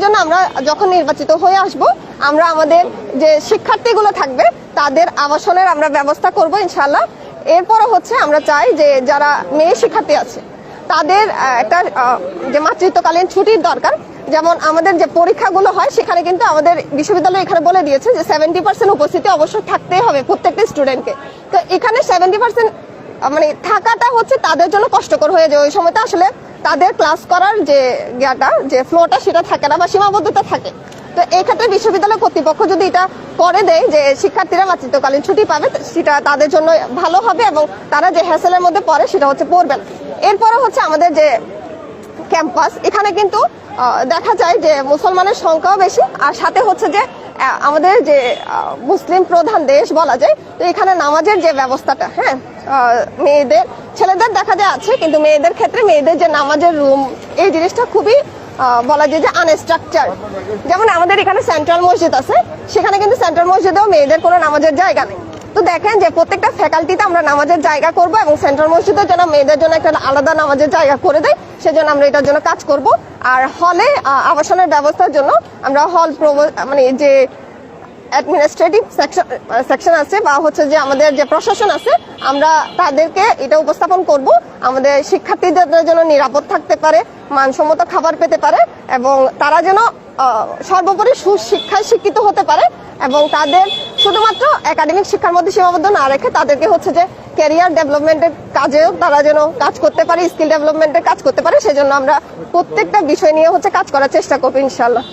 সেজন্য আমরা যখন নির্বাচিত হয়ে আসব, আমরা আমাদের যে শিক্ষার্থীগুলো থাকবে, তাদের আবাসনের আমরা ব্যবস্থা করব ইনশাল্লাহ এরপরও হচ্ছে আমরা চাই যে যারা মেয়ে শিক্ষার্থী আছে, তাদের একটা যে মাতৃত্বকালীন ছুটির দরকার। যেমন আমাদের যে পরীক্ষাগুলো হয়, সেখানে কিন্তু আমাদের বিশ্ববিদ্যালয় এখানে বলে দিয়েছে যে সেভেন্টি পার্সেন্ট উপস্থিতি অবশ্যই থাকতেই হবে প্রত্যেকটা স্টুডেন্টকে তো এখানে সেভেন্টি পার্সেন্ট মানে থাকাটা হচ্ছে তাদের জন্য কষ্টকর হয়ে যায়। ওই সময়টা আসলে তাদের ক্লাস করার যে ইয়াটা, যে ফ্লোটা সেটা থাকে না বা সীমাবদ্ধতা থাকে। তো এই ক্ষেত্রে বিশ্ববিদ্যালয় কর্তৃপক্ষ যদি এটা করে দেয় যে শিক্ষার্থীরা মাতৃত্বকালীন ছুটি পাবে, সেটা তাদের জন্য ভালো হবে এবং তারা যে হ্যাসেলের মধ্যে পড়ে, সেটা হচ্ছে পড়বে না এরপরে হচ্ছে আমাদের যে ক্যাম্পাস এখানে কিন্তু দেখা যায় যে মুসলমানের সংখ্যাও বেশি, আর সাথে হচ্ছে যে আমাদের যে মুসলিম প্রধান দেশ বলা যায়, তো এখানে নামাজের যে ব্যবস্থাটা হ্যাঁ মেয়েদের, ছেলেদের দেখা যায় আছে, কিন্তু মেয়েদের ক্ষেত্রে মেয়েদের যে নামাজের রুম এই জিনিসটা খুবই বলা যায় যে আনস্ট্রাকচার যেমন আমাদের এখানে সেন্ট্রাল মসজিদ আছে, সেখানে কিন্তু সেন্ট্রাল মসজিদেও মেয়েদের কোনো নামাজের জায়গা নেই। তো দেখেন যে প্রত্যেকটা ফ্যাকাল্টিতে আমরা নামাজের জায়গা করব এবং সেন্ট্রাল মসজিদের জন্য মেয়েদের জন্য একটা আলাদা নামাজের জায়গা করে দেয় সেজন্য আমরা এটার জন্য কাজ করব। আর হলে আবাসনের ব্যবস্থার জন্য আমরা হল মানে যে অ্যাডমিনিস্ট্রেটিভ সেকশন সেকশন আছে বা হচ্ছে যে আমাদের যে প্রশাসন আছে, আমরা তাদেরকে এটা উপস্থাপন করব। আমাদের শিক্ষার্থীদের জন্য নিরাপদ থাকতে পারে, মানসম্মত খাবার পেতে পারে এবং তারা যেন সর্বোপরি সুশিক্ষায় শিক্ষিত হতে পারে এবং তাদের শুধুমাত্র একাডেমিক শিক্ষার মধ্যে সীমাবদ্ধ না রেখে তাদেরকে হচ্ছে যে ক্যারিয়ার ডেভেলপমেন্টের কাজেও তারা যেন কাজ করতে পারে স্কিল ডেভেলপমেন্টের কাজ করতে পারে, সেজন্য আমরা প্রত্যেকটা বিষয় নিয়ে হচ্ছে কাজ করার চেষ্টা করব ইনশাল্লাহ